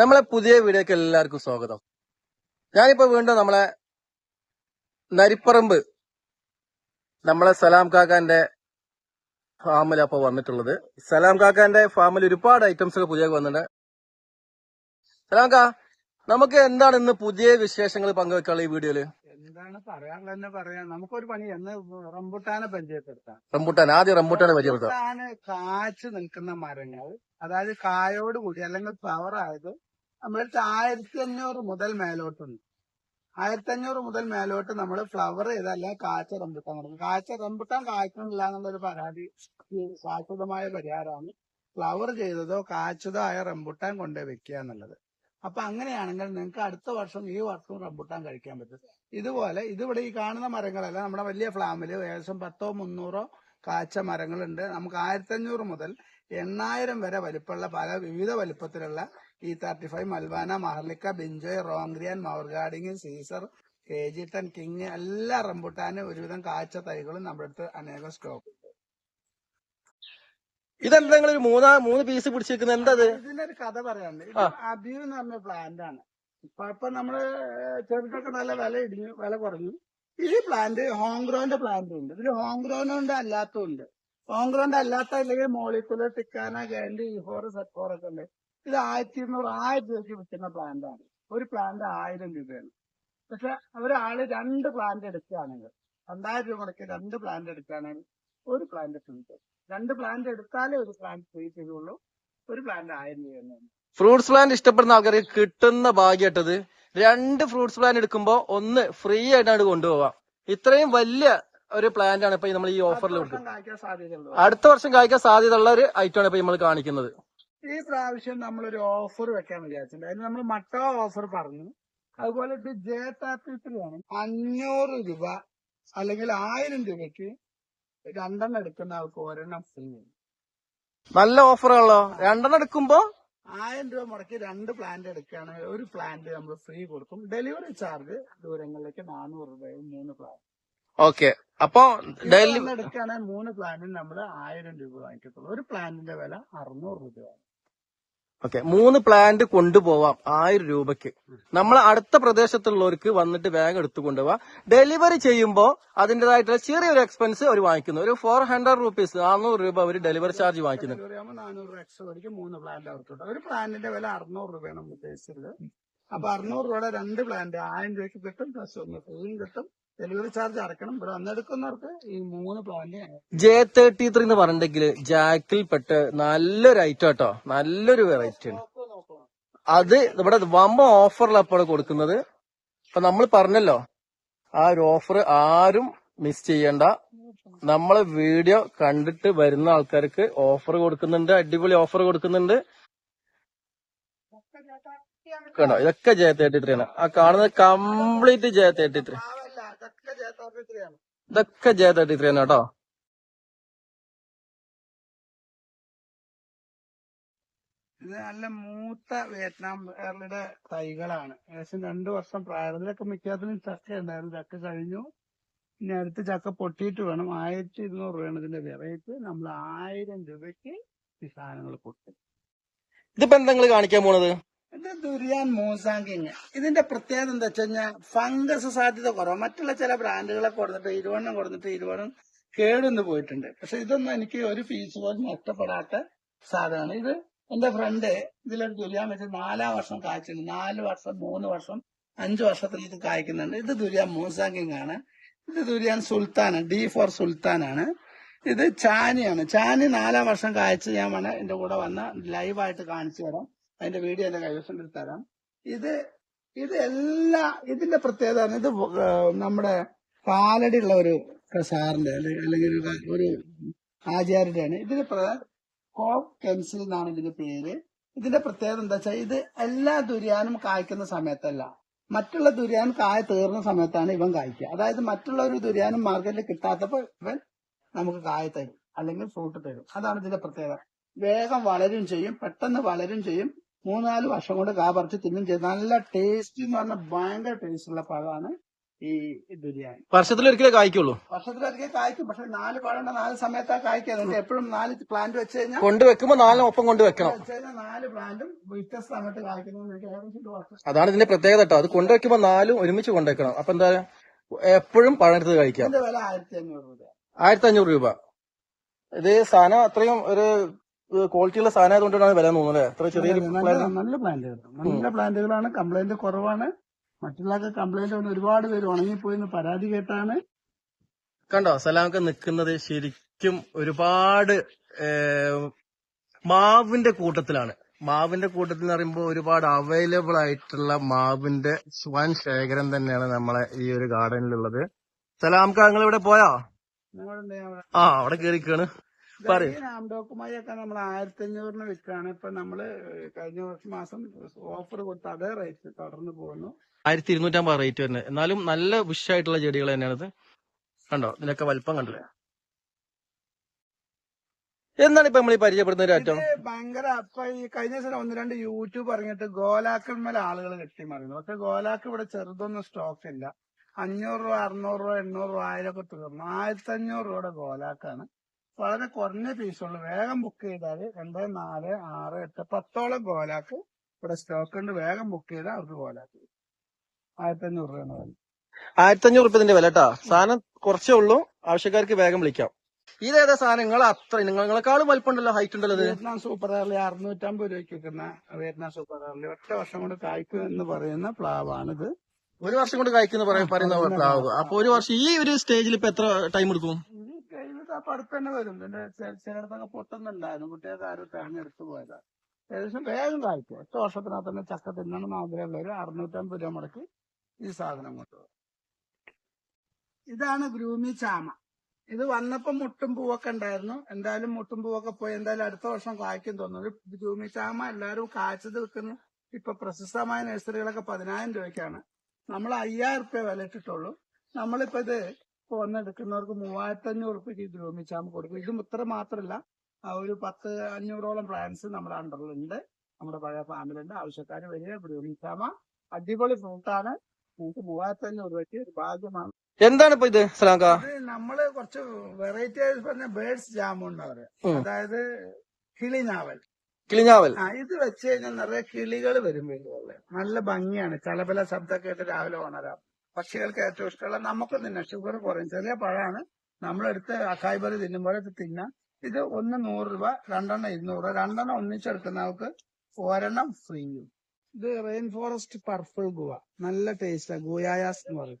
നമ്മളെ പുതിയ വീഡിയോക്ക് എല്ലാവർക്കും സ്വാഗതം. ഞാനിപ്പോ വീണ്ടും നമ്മളെ നരിപ്പറമ്പ് നമ്മളെ സലാം കാക്കാന്റെ ഫാമിൽ അപ്പൊ വന്നിട്ടുള്ളത്. സലാം കാക്കാന്റെ ഫാമിൽ ഒരുപാട് ഐറ്റംസ് ഒക്കെ പുതിയ വന്നിട്ടുണ്ട്. സലാം കാ നമുക്ക് എന്താണ് ഇന്ന് പുതിയ വിശേഷങ്ങൾ പങ്കുവെക്കാനുള്ള ഈ വീഡിയോയിൽ? എന്താണ് പറയാനുള്ളതെന്ന് പറയാം. നമുക്കൊരു പണി എന്ന് റംബുട്ടാനെ പരിചയപ്പെടുത്താം. റംബൂട്ടാൻ ആദ്യം റംബൂട്ടാനെ പരിചയപ്പെടുത്താം. കാച്ച് നിൽക്കുന്ന മരങ്ങൾ അതായത് കായോട് കൂടി അല്ലെങ്കിൽ ആയത് നമ്മളടുത്ത് ആയിരത്തി അഞ്ഞൂറ് മുതൽ മേലോട്ടുണ്ട്. ആയിരത്തി അഞ്ഞൂറ് മുതൽ മേലോട്ട് നമ്മൾ ഫ്ലവർ ചെയ്തല്ല കാച്ച റംബുട്ടാൻ കൊടുക്കും കാച്ച റംബുട്ടാൻ കായ്ക്കണില്ല എന്നുള്ളൊരു പരാതി ശാശ്വതമായ പരിഹാരമാണ്. ഫ്ലവർ ചെയ്തതോ കാച്ചതോ ആയ റംബുട്ടാൻ കൊണ്ടേ വെക്കുക എന്നുള്ളത്. അപ്പൊ അങ്ങനെയാണെങ്കിൽ നിങ്ങൾക്ക് അടുത്ത വർഷം ഈ വർഷവും റംബുട്ടാൻ കഴിക്കാൻ പറ്റും. ഇതുപോലെ ഇതിവിടെ ഈ കാണുന്ന മരങ്ങളല്ല നമ്മുടെ വലിയ ഫ്ലാമിൽ ഏകദേശം പത്തോ മുന്നൂറോ കാച്ച മരങ്ങളുണ്ട്. നമുക്ക് ആയിരത്തി അഞ്ഞൂറ് മുതൽ എണ്ണായിരം വരെ വലിപ്പമുള്ള പല വിവിധ വലിപ്പത്തിലുള്ള ഈ thirty five Malwana Maharlika Binjai Rongrien മൗർഗാഡിങ് Caesar K G ten king എല്ലാ റംബുട്ടാനും ഒരുവിധം കാച്ച തൈകളും നമ്മുടെ അടുത്ത് അനേകം സ്റ്റോക്ക് ഇതെന്താ നിങ്ങൾ ഒരു മൂന്നാ മൂന്ന് പീസ് പിടിച്ചിരിക്കുന്നത്? എന്താ ഇത് ഇതിന്റെ ഒരു കഥ പറയാനുണ്ട്. ഇത്. അബിയു എന്ന് പറഞ്ഞ പ്ലാന്റ് ആണ്. ഇപ്പൊ ഇപ്പൊ നമ്മൾ ചെറുതൊക്കെ നല്ല വില ഇടിഞ്ഞു വില കുറഞ്ഞു. ഈ പ്ലാന്റ് ഹോംഗ്രോന്റെ പ്ലാന്റ് ഉണ്ട്. ഇതിൽ ഹോംഗ്രോനുണ്ട് അല്ലാത്തതുണ്ട് ഹോംഗ്രോന്റെ അല്ലാത്ത അല്ലെങ്കിൽ മോളിക്കുലർ ടിക്കാന ഗാൻഡി ഇഫോർ സെറ്റോർ ഒക്കെ ഉണ്ട്. ഇത് ആയിരത്തി ഇരുന്നൂറ് ആയിരം രൂപയ്ക്ക് വിൽക്കുന്ന പ്ലാന്റാണ് ഒരു പ്ലാന്റ് ആയിരം രൂപയാണ്. പക്ഷെ ഒരാൾ രണ്ട് പ്ലാന്റ് എടുക്കുകയാണെങ്കിൽ രണ്ടായിരം രൂപ മുടക്കി രണ്ട് പ്ലാന്റ് എടുക്കുകയാണെങ്കിൽ ഒരു പ്ലാന്റ് ഫ്രീ തരും രണ്ട് പ്ലാന്റ് എടുത്താലേ ഒരു പ്ലാന്റ് ഫ്രീ തരുള്ളൂ ഒരു പ്ലാന്റ് ആയിരം രൂപ തന്നെയാണ് ഫ്രൂട്ട്സ് പ്ലാന്റ് ഇഷ്ടപ്പെടുന്ന ആൾക്കാർക്ക് കിട്ടുന്ന ഭാഗ്യട്ടത് രണ്ട് ഫ്രൂട്ട്സ് പ്ലാന്റ് എടുക്കുമ്പോ ഒന്ന് ഫ്രീ ആയിട്ടാണ് കൊണ്ടുപോവാം ഇത്രയും വലിയ ഒരു പ്ലാന്റ് ആണ് ഇപ്പൊ നമ്മൾ ഈ ഓഫറിൽ കൊടുക്കുന്നത് അടുത്ത വർഷം കായ്ക്കാൻ സാധ്യതയുള്ള ഒരു ഐറ്റം ആണ് ഇപ്പൊ നമ്മൾ കാണിക്കുന്നത്. ഈ പ്രാവശ്യം നമ്മളൊരു ഓഫർ വെക്കാൻ വിചാരിച്ചിട്ടുണ്ട്. അതിന് നമ്മൾ മട്ട ഓഫർ പറഞ്ഞു. അതുപോലെ ഇത് ജെ ആണ്. അഞ്ഞൂറ് രൂപ അല്ലെങ്കിൽ ആയിരം രൂപയ്ക്ക് രണ്ടെണ്ണം എടുക്കുന്ന ആൾക്ക് ഒരെണ്ണം ഫ്രീ നല്ല ഓഫറാണല്ലോ രണ്ടെണ്ണം എടുക്കുമ്പോ? ആയിരം രൂപ മുടക്കി രണ്ട് പ്ലാന്റ് എടുക്കുകയാണെങ്കിൽ ഒരു പ്ലാന്റ് നമ്മൾ ഫ്രീ കൊടുക്കും. ഡെലിവറി ചാർജ് ദൂരങ്ങളിലേക്ക് നാനൂറ് രൂപയും മൂന്ന് പ്ലാന്റ് ഓക്കെ അപ്പൊ ഡെലിവറി എടുക്കുകയാണെങ്കിൽ മൂന്ന് പ്ലാന്റിന് നമ്മൾ ആയിരം രൂപ വാങ്ങിക്കത്തുള്ളൂ. ഒരു പ്ലാന്റിന്റെ വില അറുന്നൂറ് രൂപയാണ്. ഓക്കെ മൂന്ന് പ്ലാന്റ് കൊണ്ടുപോവാം ആയിരം രൂപക്ക് നമ്മൾ അടുത്ത പ്രദേശത്തുള്ളവർക്ക് വന്നിട്ട് വേഗം എടുത്തു കൊണ്ടുപോവാം. ഡെലിവറി ചെയ്യുമ്പോൾ അതിന്റേതായിട്ടുള്ള ചെറിയൊരു എക്സ്പെൻസ് അവർ വാങ്ങിക്കുന്നു. ഒരു ഫോർ ഹൺഡ്രഡ് റുപ്പീസ് നാനൂറ് രൂപ അവർ ഡെലിവറി ചാർജ് വാങ്ങിക്കുന്നു. ഒരു പ്ലാന്റിന്റെ വില അറുന്നൂറ് രൂപയാണ് ഉദ്ദേശിച്ചത്. അപ്പൊ അറുന്നൂറ് രൂപയുടെ രണ്ട് പ്ലാന്റ് ആയിരം രൂപയ്ക്ക് കിട്ടും പ്ലസ് ഒന്ന് ഫ്രീയും കിട്ടും. ഡെലിവറി ചാർജ് അടക്കണം. ഇവിടെ വന്നെടുക്കുന്നവർക്ക് ഈ മൂന്ന് പ്ലാന്റ് ജെ തേർട്ടി ത്രീ എന്ന് പറഞ്ഞിട്ടുണ്ടെങ്കിൽ ജാക്കിൽ പെട്ട് നല്ലൊരു ഐറ്റം കേട്ടോ നല്ലൊരു വെറൈറ്റി ആണ്. അത് ഇവിടെ വമ്പ ഓഫറിലപ്പോൾ കൊടുക്കുന്നത്. ഇപ്പൊ നമ്മൾ പറഞ്ഞല്ലോ ആ ഒരു ഓഫർ ആരും മിസ് ചെയ്യണ്ട. നമ്മളെ വീഡിയോ കണ്ടിട്ട് വരുന്ന ആൾക്കാർക്ക് ഓഫർ കൊടുക്കുന്നുണ്ട് അടിപൊളി ഓഫർ കൊടുക്കുന്നുണ്ട്. കണ്ടോ? ഇതൊക്കെ ജയ തേർട്ടി ത്രീ ആണ്. ആ കാണുന്നത് കംപ്ലീറ്റ് ജയ തേർട്ടി ത്രീ ഇതൊക്കെ ജെ തേർട്ടി ത്രീ ആണ് കേട്ടോ. ഇത് നല്ല മൂത്ത വിയറ്റ്നാം കാരുടെ തൈകളാണ്. ഏകദേശം രണ്ടു വർഷം പ്രായത്തിലൊക്കെ മിക്കതിനും ചക്ക ഉണ്ടായിരുന്നു. ചക്ക കഴിഞ്ഞു. ഇനി അടുത്ത് ചക്ക പൊട്ടിയിട്ട് വേണം. ആയിരത്തി ഇരുന്നൂറ് രൂപയാണ് ഇതിന്റെ വെറൈറ്റി നമ്മൾ ആയിരം രൂപയ്ക്ക് ഈ സാധനങ്ങൾ പൊട്ടും. ഇതിപ്പോ എന്താ കാണിക്കാൻ പോണത്? ഇത് ദുരിയാൻ മൂസാങ്കിങ്. ഇതിന്റെ പ്രത്യേകത എന്താ വെച്ച് കഴിഞ്ഞാൽ ഫംഗസ് സാധ്യത കുറവ്. മറ്റുള്ള ചില ബ്രാൻഡുകളെ കൊടുത്തിട്ട് ഇരുവണ്ണം കൊടുത്തിട്ട് ഇരുവണ്ണം കേടുന്ന് പോയിട്ടുണ്ട്. പക്ഷെ ഇതൊന്നും എനിക്ക് ഒരു പീസ് പോലും നഷ്ടപ്പെടാത്ത സാധനമാണ്. ഇത് എന്റെ ഫ്രണ്ട് ഇതിലൊരു ദുരിയാൻ വെച്ച് നാലാം വർഷം കായ്ച്ചിട്ടുണ്ട് നാല് വർഷം മൂന്ന് വർഷം അഞ്ചു വർഷത്തിൽ ഇത് കായ്ക്കുന്നുണ്ട്. ഇത് ദുരിയാൻ മൂസാങ്കിങ് ആണ്. ഇത് durian sultan D four sultan ആണ്. ഇത് ചാനിയാണ്. ചാനി നാലാം വർഷം കായ്ച്ച് ഞാൻ വേണം എന്റെ കൂടെ വന്ന ലൈവായിട്ട് കാണിച്ചു തരാം. അതിന്റെ വീഡിയോ എന്റെ കൈവശം തരാം. ഇത് ഇത് എല്ലാ ഇതിന്റെ പ്രത്യേകത ഇത് നമ്മുടെ പാലടിയുള്ള ഒരു സാറിന്റെ അല്ലെ- അല്ലെങ്കിൽ ഒരു ആചാര്യന്റെയാണ് ഇതിന് കോപ്പ് കെൻസിൽ എന്നാണ് ഇതിന്റെ പേര്. ഇതിന്റെ പ്രത്യേകത എന്താ വെച്ചാൽ ഇത് എല്ലാ ദുര്യാനും കായ്ക്കുന്ന സമയത്തല്ല. മറ്റുള്ള ദുര്യാൻ കായ തീർന്ന സമയത്താണ് ഇവൻ കായ്ക്കുക. അതായത് മറ്റുള്ള ഒരു ദുര്യാനും മാർക്കറ്റിൽ കിട്ടാത്തപ്പോൾ ഇവൻ നമുക്ക് കായ തരും അല്ലെങ്കിൽ ഫ്രൂട്ട് തരും. അതാണ് ഇതിന്റെ പ്രത്യേകത. വേഗം വളരും ചെയ്യും പെട്ടെന്ന് വളരും ചെയ്യും മൂന്നാൽ വർഷം കൊണ്ട് കാ പറിച്ച് തിന്നും ചെയ്ത്. നല്ല ടേസ്റ്റ് എന്ന് പറഞ്ഞാൽ ഭയങ്കര ടേസ്റ്റ് ഉള്ള പഴമാണ് ഈ ബിരിയാണി. വർഷത്തിലൊരിക്കലേ കായ്ക്കുള്ളൂ. വർഷത്തിലൊരിക്കലേ കായ്ക്കും. പക്ഷെ നാല് പഴമുണ്ട്. നാല് സമയത്താ കായ്ക്കുക. എപ്പോഴും നാല് പ്ലാന്റ് വെച്ച് കഴിഞ്ഞാൽ കൊണ്ട് വെക്കുമ്പോ നാലിനും ഒപ്പം കൊണ്ടുവെക്കണം നാല് പ്ലാന്റും വ്യത്യസ്ത സമയത്ത് കായ്ക്കുന്നത് അതാണ് ഇതിന്റെ പ്രത്യേകത കേട്ടോ അത് കൊണ്ടുവെക്കുമ്പോ നാലും ഒരുമിച്ച് കൊണ്ടുവെക്കണം അപ്പൊ എന്താ എപ്പോഴും പഴമെടുത്ത് കഴിക്കാം. ഇതിന്റെ വില ആയിരത്തി അഞ്ഞൂറ് രൂപ ആയിരത്തി അഞ്ഞൂറ് രൂപ. ഇത് സാധനം അത്രയും ഒരു ക്വാളിറ്റിയുള്ള സാധനം ആയതുകൊണ്ടാണ് വില തോന്നുന്നത്. അല്ലേ? അത്ര ചെറിയ നല്ല പ്ലാന്റുകൾ നല്ല പ്ലാന്റുകളാണ് കംപ്ലൈന്റ് കുറവാണ്. മറ്റുള്ളവർക്ക് കംപ്ലൈന്റ് വന്ന് ഒരുപാട് പേര് ഉണങ്ങിപ്പോയിന്ന് പരാതി കേട്ടാണ്. കണ്ടോ? സലാമൊക്കെ നിൽക്കുന്നത് ശരിക്കും ഒരുപാട് മാവിന്റെ കൂട്ടത്തിലാണ്. മാവിന്റെ കൂട്ടത്തിൽ എന്ന് പറയുമ്പോൾ ഒരുപാട് അവൈലബിൾ ആയിട്ടുള്ള മാവിന്റെ വൻ ശേഖരം തന്നെയാണ് നമ്മളെ ഈ ഒരു ഗാർഡനിലുള്ളത് സലാംക്ക നിങ്ങൾ ഇവിടെ പോയോ? ആ അവിടെ കേറിക്കാണ് പറയൂ. രാംഡോക്കുമായി ഒക്കെ നമ്മൾ ആയിരത്തി അഞ്ഞൂറിന് വിൽക്കാണ് ഇപ്പൊ നമ്മൾ കഴിഞ്ഞ വർഷം മാസം ഓഫർ കൊടുത്ത അതേ റേറ്റ് തുടർന്ന് പോകുന്നു. ആയിരത്തി ഇരുന്നൂറ്റമ്പത് റേറ്റ് വരുന്നത്. എന്നാലും നല്ല ബുഷായിട്ടുള്ള ചെടികൾ തന്നെയാണിത്. കണ്ടോ? ഇതിനൊക്കെ വലിപ്പം കണ്ടില്ലേ എന്താണ് ഇപ്പൊ നമ്മൾ ഈ പരിചയപ്പെടുന്ന ഒരു ഇത് ഭയങ്കര അപ്പൊ ഈ കഴിഞ്ഞ ദിവസം ഒന്ന് രണ്ട് യൂട്യൂബ് ഇറങ്ങിയിട്ട് ഗോലാക്കന്മേൽ ആളുകൾ കെട്ടി മറിയുന്നു പക്ഷെ ഗോലാക്ക് ഇവിടെ ചെറുതൊന്നും സ്റ്റോക്ക് ഇല്ല. അഞ്ഞൂറ് രൂപ അറുന്നൂറ് രൂപ എണ്ണൂറ് രൂപ ആയിരം ഒക്കെ തീർന്നു. ആയിരത്തി അഞ്ഞൂറ് രൂപയുടെ ഗോലാക്കാണ്. വളരെ കുറഞ്ഞ പീസുള്ളൂ വേഗം ബുക്ക് ചെയ്താൽ രണ്ട് നാല് ആറ് എട്ട് പത്തോളം ഗോലാക്ക് ഇവിടെ സ്റ്റോക്ക് ഉണ്ട്. വേഗം ബുക്ക് ചെയ്താൽ അവർക്ക് ഗോലാക്ക് ആയിരത്തി അഞ്ഞൂറ് രൂപയാണ് വില. ആയിരത്തി അഞ്ഞൂറ് ഇതിന്റെ വില കേട്ടാ സാധനം കുറച്ചേ ഉള്ളൂ. ആവശ്യക്കാർക്ക് വേഗം വിളിക്കാം. ഇതേതാ സാധനം? നിങ്ങൾ അത്ര നിങ്ങളെക്കാളും വലിപ്പമുണ്ടല്ലോ ഹൈറ്റ് ഉണ്ടല്ലോ വിയറ്റ്നാം സൂപ്പർ ഏർലി അറുന്നൂറ്റമ്പത് രൂപയ്ക്ക് വെക്കുന്ന വിയറ്റ്നാം സൂപ്പർ ഏർലി ഒറ്റ വർഷം കൊണ്ട് കായ്ക്കും എന്ന് പറയുന്ന പ്ലാവാണിത്. ഒരു വർഷം കൊണ്ട് കായ്ക്കും പറയുന്ന പ്ലാവ്. അപ്പൊ ഒരു വർഷം ഈ ഒരു സ്റ്റേജിൽ ഇപ്പൊ എത്ര ടൈം എടുക്കും? അപ്പൊ തന്നെ വരും. പിന്നെ ചിലയിടത്തൊക്കെ പൊട്ടുന്നുണ്ടായിരുന്നു. കുട്ടികൾക്ക് ആരും തെരഞ്ഞെടുത്ത് പോയതാ. ഏകദേശം വേഗം കായ്ക്കും. ഒറ്റ വർഷത്തിനകത്ത് തന്നെ ചക്ക തിന്നണം ആഗ്രഹമുള്ളവര് അറുന്നൂറ്റമ്പത് രൂപ മുടക്കി ഈ സാധനം കൊണ്ടുപോകും. ഇതാണ് ഗ്രൂമി ചാമ. ഇത് വന്നപ്പോ മുട്ടും പൂവൊക്കെ ഉണ്ടായിരുന്നു. എന്തായാലും മുട്ടും പൂവൊക്കെ പോയി എന്തായാലും അടുത്ത വർഷം കായ്ക്കും തോന്നുന്നു. ഗ്രൂമി ചാമ എല്ലാവരും കായ്ച്ചത് വെക്കുന്നു ഇപ്പൊ പ്രശസ്തമായ നഴ്സറികളൊക്കെ പതിനായിരം രൂപയ്ക്കാണ്. നമ്മൾ അയ്യായിരം രൂപ വില ഇട്ടിട്ടുള്ളൂ. നമ്മളിപ്പോ ഇത് ഇപ്പൊ വന്നെടുക്കുന്നവർക്ക് മൂവായിരത്തഞ്ഞൂറ് റുപ്യക്ക് ഇത് ഗ്രൂമിച്ചാകുമ്പോൾ കൊടുക്കും. ഇതും ഇത്ര മാത്രമല്ല ഒരു പത്ത് അഞ്ഞൂറോളം പ്ലാന്റ്സ് നമ്മുടെ അണ്ടറിലുണ്ട് നമ്മുടെ പഴയ ഫാമിലുണ്ട് ആവശ്യക്കാർ വലിയ ഗ്രൂമിച്ചാമ അടിപൊളി ഫ്രൂട്ടാണ് നിങ്ങൾക്ക് മൂവായിരത്തി അഞ്ഞൂറ് രൂപയ്ക്ക് ഒരു ഭാഗ്യമാണ്. എന്താണ് ഇപ്പൊ ഇത് ശ്രീലങ്ക? നമ്മൾ കുറച്ച് വെറൈറ്റി ആയിട്ട് പറഞ്ഞ ബേഡ്സ് ജാമു എന്ന് പറയാം അതായത് കിളിനാവൽ. കിളിഞ്ഞാവൽ ആ ഇത് വെച്ച് കഴിഞ്ഞാൽ നിറയെ കിളികൾ വരും വീടുകളിൽ നല്ല ഭംഗിയാണ്. ചളപല ശബ്ദമൊക്കെ കേട്ട് രാവിലെ ഉണരാം. പക്ഷികൾക്ക് ഏറ്റവും ഇഷ്ടമുള്ള നമുക്ക് തിന്നാം. ഷുഗർ കുറയും. ചെറിയ പഴമാണ്. നമ്മളെടുത്ത് അക്കായ്പറി തിന്നുമ്പോൾ തിന്നാം ഇത് ഒന്ന് നൂറ് രൂപ രണ്ടെണ്ണം ഇരുന്നൂറ് രൂപ. രണ്ടെണ്ണം ഒന്നിച്ചെടുക്കുന്നവർക്ക് ഒരെണ്ണം ഫ്രീയും ഇത് റെയിൻ ഫോറസ്റ്റ് പർപ്പിൾ ഗുവ. നല്ല ടേസ്റ്റാ ഗുയായാസ് എന്ന് പറയും.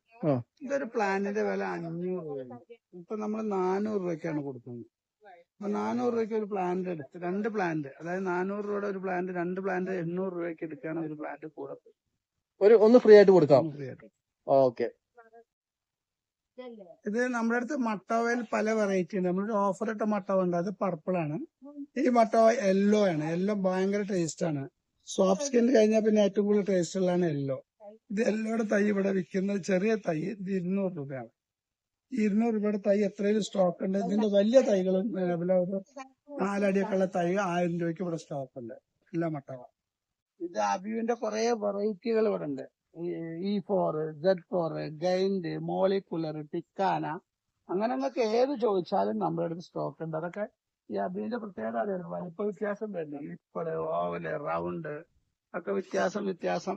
ഇതൊരു പ്ലാന്റിന്റെ വില അഞ്ഞൂറ് രൂപയാണ് ഇപ്പൊ നമ്മൾ നാനൂറ് രൂപയ്ക്കാണ് കൊടുക്കുന്നത്. അപ്പൊ നാനൂറ് രൂപയ്ക്ക് ഒരു പ്ലാന്റ് എടുത്ത് രണ്ട് പ്ലാന്റ് അതായത് നാനൂറ് രൂപയുടെ ഒരു പ്ലാന്റ് രണ്ട് പ്ലാന്റ് എണ്ണൂറ് രൂപയ്ക്ക് എടുക്കുകയാണ് ഒരു പ്ലാന്റ് കൂടെ ഒരു ഒന്ന് ഫ്രീ ആയിട്ട് കൊടുക്കാം. ഫ്രീ ആയിട്ട്. ഓക്കെ. ഇത് നമ്മുടെ അടുത്ത് മട്ടവയിൽ പല വെറൈറ്റി ഉണ്ട്. നമ്മളൊരു ഓഫർ ഇട്ട മട്ടവ ഉണ്ട്. അത് പർപ്പിൾ ആണ്. ഈ മട്ടവ യെല്ലോ ആണ്. യെല്ലോ ഭയങ്കര ടേസ്റ്റ് ആണ്. സോഫ്റ്റ് സ്കിൻ കഴിഞ്ഞാൽ പിന്നെ ഏറ്റവും കൂടുതൽ ടേസ്റ്റ് ഉള്ളതാണ് യെല്ലോ ഇത് എല്ലോടെ തൈ ഇവിടെ വിൽക്കുന്നത് ചെറിയ തൈ ഇത് ഇരുന്നൂറ് രൂപയാണ്. ഇരുന്നൂറ് രൂപയുടെ തൈ എത്രയും സ്റ്റോക്ക് ഉണ്ട്. ഇതിന്റെ വലിയ തൈകളും വില ഒരു നാലടിയൊക്കെ ഉള്ള തൈ ആയിരം രൂപയ്ക്ക് ഇവിടെ സ്റ്റോക്ക് ഉണ്ട്. എല്ലാ മട്ടവ. ഇത് അബിയുവിന്റെ കുറെ വെറൈറ്റികൾ ഇവിടെ ഉണ്ട്. ഇ ഫോർ ജെഡ് ഫോർ ഗൈൻഡ് മോളിക്കുലർ ടിക്കാന അങ്ങനെ നിങ്ങൾക്ക് ഏത് ചോദിച്ചാലും നമ്മുടെ അടുത്ത് സ്റ്റോക്ക് ഉണ്ട്. അതൊക്കെ ഈ അബീന്റെ പ്രത്യേകത അറിയാം? വലിപ്പ വ്യത്യാസം വരുന്നു. ഇപ്പൾ ഓവൽ റൗണ്ട് ഒക്കെ വ്യത്യാസം വ്യത്യാസം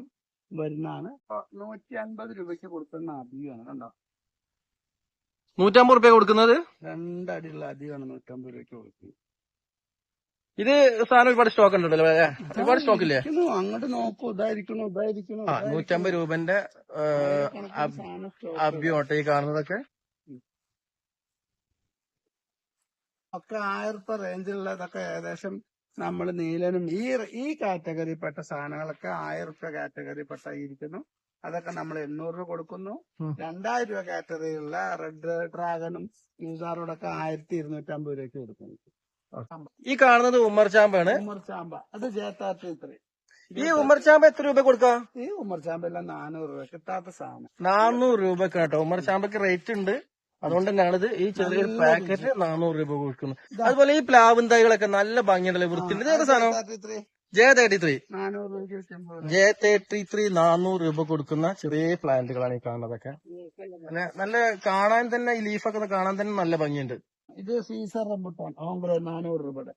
വരുന്നതാണ്. നൂറ്റി അൻപത് രൂപയ്ക്ക് കൊടുക്കുന്ന അബിയാണ് കണ്ടോ? നൂറ്റമ്പത് രൂപ കൊടുക്കുന്നത്? രണ്ടടിയുള്ള അധികമാണ് നൂറ്റമ്പത് രൂപയ്ക്ക് കൊടുക്കുന്നത്. ഇത് സാധനം ഒരുപാട് സ്റ്റോക്ക് ഉണ്ടല്ലോ അല്ലേ? ഒരുപാട് സ്റ്റോക്ക് ഇല്ലേ? ഇരിക്കുന്നു, അങ്ങോട്ട് നോക്കൂ. ഇതായിരിക്കുന്നു ഇതായിരിക്കുന്നു ആ നൂറ്റമ്പത് രൂപന്റെ അബ്യോട്ടെ ഈ കാണുന്നതൊക്കെ? ഒക്കെ ആയിരത്തെ രൂപ റേഞ്ചിലുള്ളതൊക്കെ ഏകദേശം നമ്മൾ നീലനും ഈ ഈ കാറ്റഗറിപ്പെട്ട സാധനങ്ങളൊക്കെ ആയിരം രൂപ കാറ്റഗറിപ്പെട്ട ഇരിക്കുന്നു. അതൊക്കെ നമ്മൾ എണ്ണൂറ് രൂപ കൊടുക്കുന്നു. ഉം. രണ്ടായിരം രൂപ കാറ്റഗറിയിലുള്ള റെഡ് ഡ്രാഗണും യൂസാറോടൊക്കെ ആയിരത്തി ഇരുന്നൂറ്റമ്പത് രൂപയ്ക്ക് കൊടുക്കുന്നു. ഈ കാണുന്നത് ഉമ്മർ ചാമ്പാണ്. ഉമ്മർ ചാമ്പ. അത് ജേത്താറ്റി ഇത്ര ഈ ഉമ്മർ ചാമ്പ എത്ര രൂപ കൊടുക്കാം? ഈ ഉമ്മർ ചാമ്പ എല്ലാം നാനൂറ് രൂപ. കിട്ടാത്ത സാധനം. നാനൂറ് രൂപ കേട്ടോ. ഉമ്മർ ചാമ്പക്ക് റേറ്റ് ഉണ്ട്. അതുകൊണ്ട് തന്നെയാണിത് ഈ ചെറിയൊരു പാക്കറ്റ് നാനൂറ് രൂപ കൊടുക്കുന്നത് അതുപോലെ ഈ പ്ലാവിൻ തൈകളൊക്കെ നല്ല ഭംഗിയുള്ള വൃത്തി ഏത് സാധനം? J thirty three. J thirty three നാനൂറ് രൂപ കൊടുക്കുന്ന ചെറിയ പ്ലാന്റുകളാണ് ഈ കാണുന്നതൊക്കെ. നല്ല കാണാൻ തന്നെ ഈ ലീഫൊക്കെ കാണാൻ തന്നെ നല്ല ഭംഗിയുണ്ട്. ഇത് സീസർ റംബുട്ടാൻ ഓംബ്രോ നാനൂറ് രൂപയുടെ.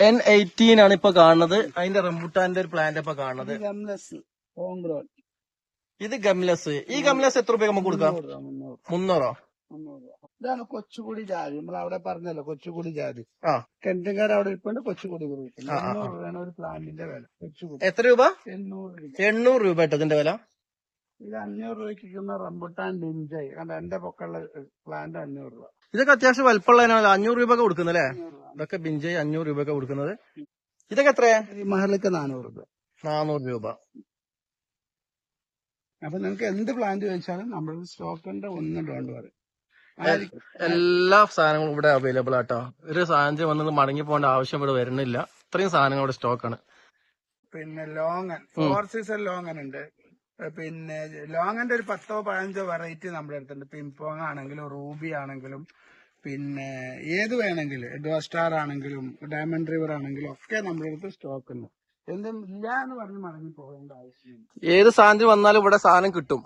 എൻ എയ്റ്റീൻ ആണ് ഇപ്പൊ കാണുന്നത്. അതിന്റെ റംബുട്ടാന്റെ ഒരു പ്ലാന്റ് ഇപ്പൊ കാണുന്നത്. ഗംലസ് ഇത് ഗംലസ് ഈ ഗംലസ് എത്ര രൂപ നമുക്ക് കൊടുക്കാം? മുന്നൂറ്. ഇതാണ് കൊച്ചുകുടി ജാതി. നമ്മൾ അവിടെ പറഞ്ഞല്ലോ കൊച്ചുകുടി ജാതി. കെണ്ടുകാർ അവിടെ ഇരിപ്പുണ്ട് കൊച്ചുകുടി ഒരു പ്ലാന്റിന്റെ വില കൊച്ചുകുടി. എത്ര രൂപ? എണ്ണൂറ് രൂപ. എണ്ണൂറ് രൂപ കേട്ടോ ഇതിന്റെ വില. ഇത് അഞ്ഞൂറ് രൂപയ്ക്ക് കിട്ടുന്ന റംബുട്ടാൻ ലിഞ്ചായി കണ്ട? എന്റെ പൊക്കുള്ള പ്ലാന്റ് അഞ്ഞൂറ് രൂപ. ഇതൊക്കെ അത്യാവശ്യം വലുപ്പമുള്ളതിനാണ് അഞ്ഞൂറ് രൂപ ഒക്കെ രൂപ. ഇതൊക്കെ ബിഞ്ചായി അഞ്ഞൂറ് രൂപ ഒക്കെ കൊടുക്കുന്നത്. ഇതൊക്കെ എത്രയാ? മഹലക്ക് നാനൂറ് രൂപ. നാനൂറ് രൂപ. അപ്പൊ നിങ്ങൾക്ക് എന്ത് പ്ലാന്റ് ചോദിച്ചാലും നമ്മുടെ സ്റ്റോക്കിന്റെ ഒന്നും ഡോണ്ട് പറയും. എല്ലാ സാധനങ്ങളും ഇവിടെ അവൈലബിൾ ആട്ടോ. ഒരു സാധനത്തിന് വന്നത് മടങ്ങി പോകേണ്ട ആവശ്യം ഇവിടെ വരുന്നില്ല. ഇത്രയും സാധനങ്ങൾ ഇവിടെ സ്റ്റോക്കാണ് പിന്നെ ലോങ്ങൻ. ഫോർ സീസൺ ലോങ്ങൻ ഉണ്ട്. പിന്നെ ലോങ്ങന്റെ ഒരു പത്തോ പതിനഞ്ചോ വെറൈറ്റി നമ്മുടെ അടുത്തുണ്ട്. പിംപോങ് ആണെങ്കിലും റൂബി ആണെങ്കിലും പിന്നെ ഏത് വേണമെങ്കിലും എഡ്വാ സ്റ്റാർ ആണെങ്കിലും ഡയമണ്ട് റിവർ ആണെങ്കിലും ഒക്കെ നമ്മുടെ അടുത്ത് സ്റ്റോക്ക് ഉണ്ട്. എന്തും ഇല്ല എന്ന് പറഞ്ഞ് മടങ്ങി പോകേണ്ട ആവശ്യമില്ല. ഏത് സാധനത്തിന് വന്നാലും ഇവിടെ സാധനം കിട്ടും.